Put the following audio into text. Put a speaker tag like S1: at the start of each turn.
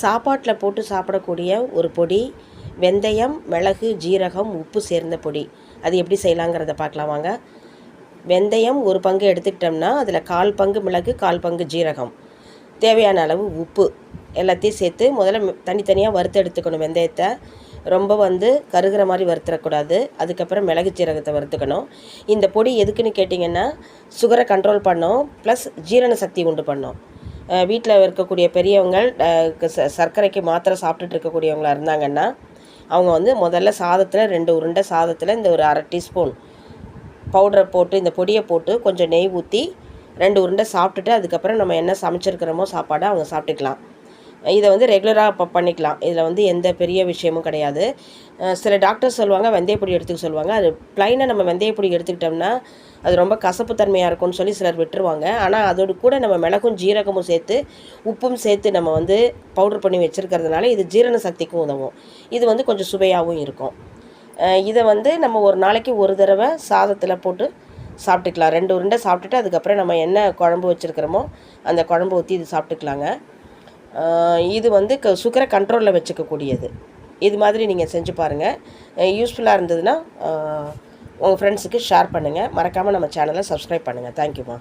S1: சாப்பாட்டில் போட்டு சாப்பிடக்கூடிய ஒரு பொடி வெந்தயம் மிளகு ஜீரகம் உப்பு சேர்ந்த பொடி. அது எப்படி செய்யலாங்கிறத பார்க்கலாம் வாங்க. வெந்தயம் ஒரு பங்கு எடுத்துக்கிட்டோம்னா அதில் கால் பங்கு மிளகு கால் பங்கு ஜீரகம். தேவையான அளவு உப்பு எல்லாத்தையும் சேர்த்து முதல்ல தனித்தனியாக வறுத்து எடுத்துக்கணும் வெந்தயத்தை. ரொம்ப வந்து கருகிற மாதிரி வறுத்துறக்கூடாது. அதுக்கப்புறம் மிளகு ஜீரகத்தை வறுத்துக்கணும். இந்த பொடி எதுக்குன்னு கேட்டிங்கன்னா சுகரை கண்ட்ரோல் பண்ணும் ப்ளஸ் ஜீரண சக்தி உண்டு பண்ணும். வீட்டில் இருக்கக்கூடிய பெரியவங்கள் ச- சர்க்கரைக்கு மாத்திரை சாப்பிட்டுட்டு இருக்கக்கூடியவங்களாக இருந்தாங்கன்னா அவங்க வந்து முதல்ல சாதத்தில் ரெண்டு உருண்டை சாதத்தில் இந்த ஒரு அரை டீஸ்பூன் பவுடரை போட்டு இந்த பொடியை போட்டு கொஞ்சம் நெய் ஊற்றி ரெண்டு உருண்டை சாப்பிட்டுட்டு அதுக்கப்புறம் நம்ம என்ன சமைச்சிருக்கிறோமோ சாப்பாடை அவங்க சாப்பிட்டுக்கலாம். இதை வந்து ரெகுலராக இப்போ பண்ணிக்கலாம். இதில் வந்து எந்த பெரிய விஷயமும் கிடையாது. சில டாக்டர் சொல்லுவாங்க வெந்தயப்பொடி எடுத்துக்க சொல்லுவாங்க. அது ப்ளைனாக நம்ம வெந்தயப்பொடி எடுத்துக்கிட்டோம்னா அது ரொம்ப கசப்பு தன்மையாக இருக்கும்னு சொல்லி சிலர் விட்டுருவாங்க. ஆனால் அதோடு கூட நம்ம மிளகும் ஜீரகமும் சேர்த்து உப்பும் சேர்த்து நம்ம வந்து பவுடர் பண்ணி வச்சுருக்கிறதுனால இது ஜீரண சக்திக்கும் உதவும். இது வந்து கொஞ்சம் சுவையாகவும் இருக்கும். இதை வந்து நம்ம ஒரு நாளைக்கு ஒரு தடவை சாதத்தில் போட்டு சாப்பிட்டுக்கலாம். ரெண்டு உருண்டை சாப்பிட்டுட்டு அதுக்கப்புறம் நம்ம என்ன குழம்பு வச்சுருக்கிறோமோ அந்த குழம்பு ஊற்றி இது சாப்பிட்டுக்கலாங்க. இது வந்து க சுகரை கண்ட்ரோலில் வச்சுக்கக்கூடியது. இது மாதிரி நீங்கள் செஞ்சு பாருங்கள் யூஸ்ஃபுல்லாக இருந்ததுன்னா உங்கள் ஃப்ரெண்ட்ஸுக்கு ஷேர் பண்ணுங்கள் மறக்காமல் நம்ம சேனலை சப்ஸ்கிரைப் பண்ணுங்கள் தேங்க்யூம்மா